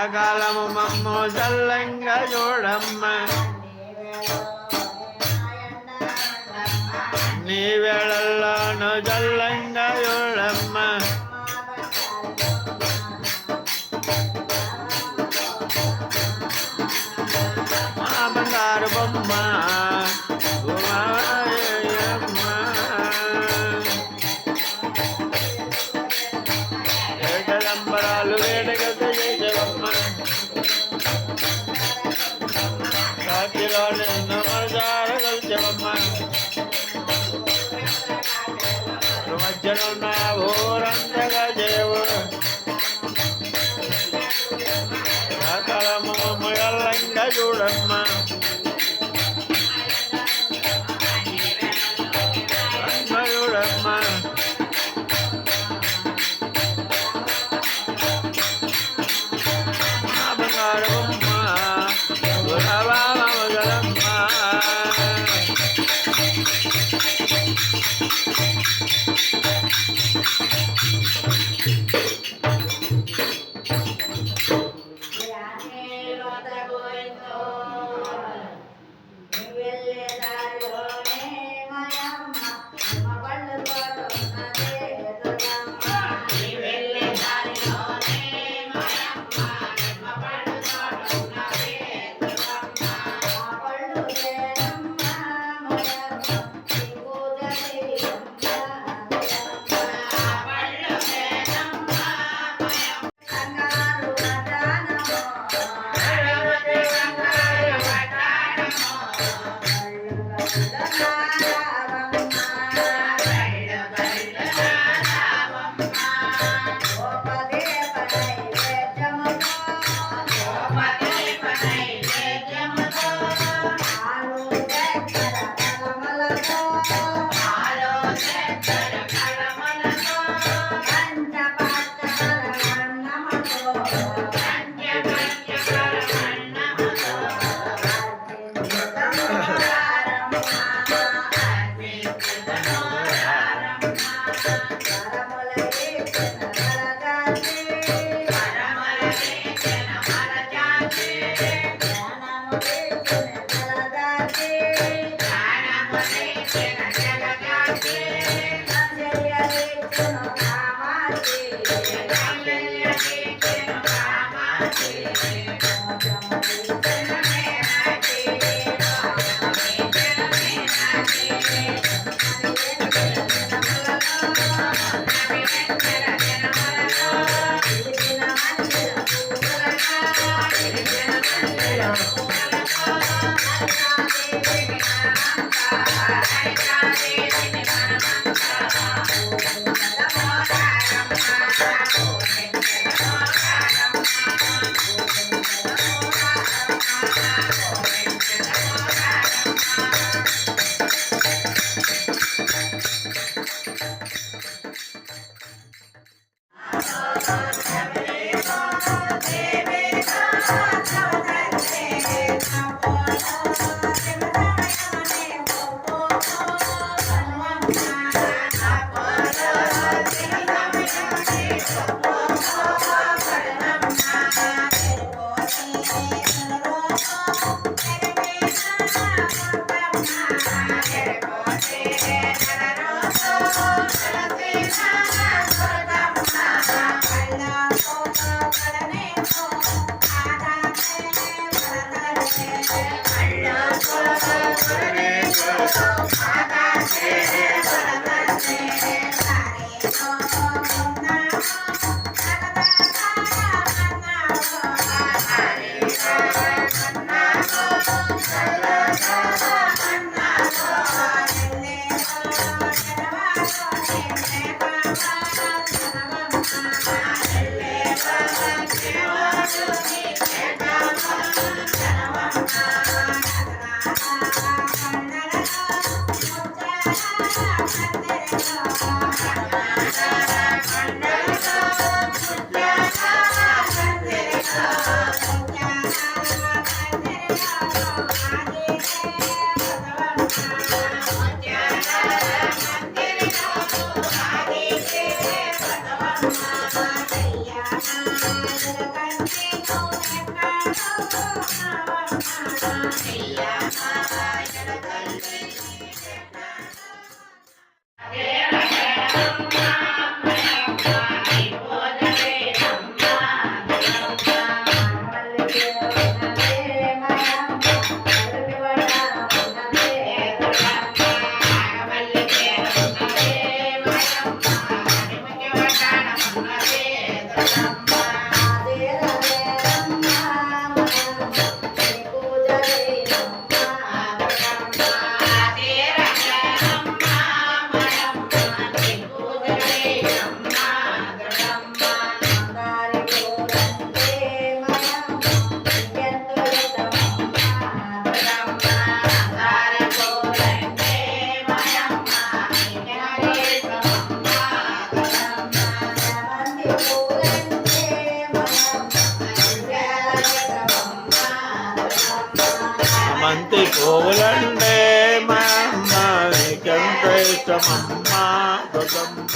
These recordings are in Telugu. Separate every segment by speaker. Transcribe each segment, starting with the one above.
Speaker 1: సకాలము మమ్ము చల్లంగా చూడమ్మ నీ వేళల్లోను చల్లంగా చూడమ్మ మా బంగారు బొమ్మ మధ్యనున్న ఊరంతగా దేవు సకలము ముయల్లంగా చూడమ్మా. Yeah. Thank you.
Speaker 2: Thank you.
Speaker 1: బంతి మా అమ్మ నీకెంత ఇష్టమమ్మా బతుకమ్మ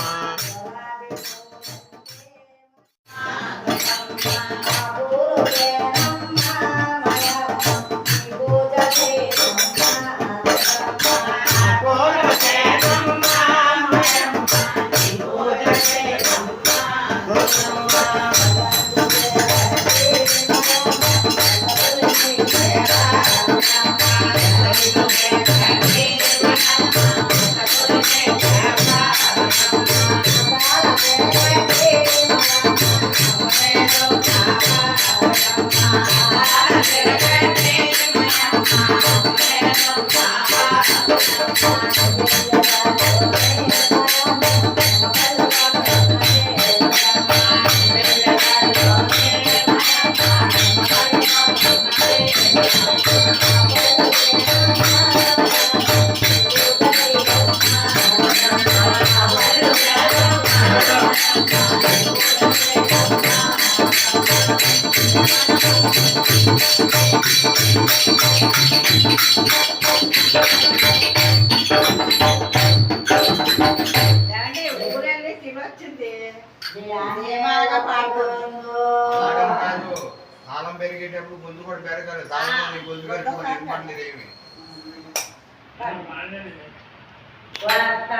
Speaker 3: కాలం పెరిగేటప్పుడు గొంతు కూడా పెరగాలి. కాలం నీ గొంతు పెరుగుతుంది ఏమి
Speaker 2: వరత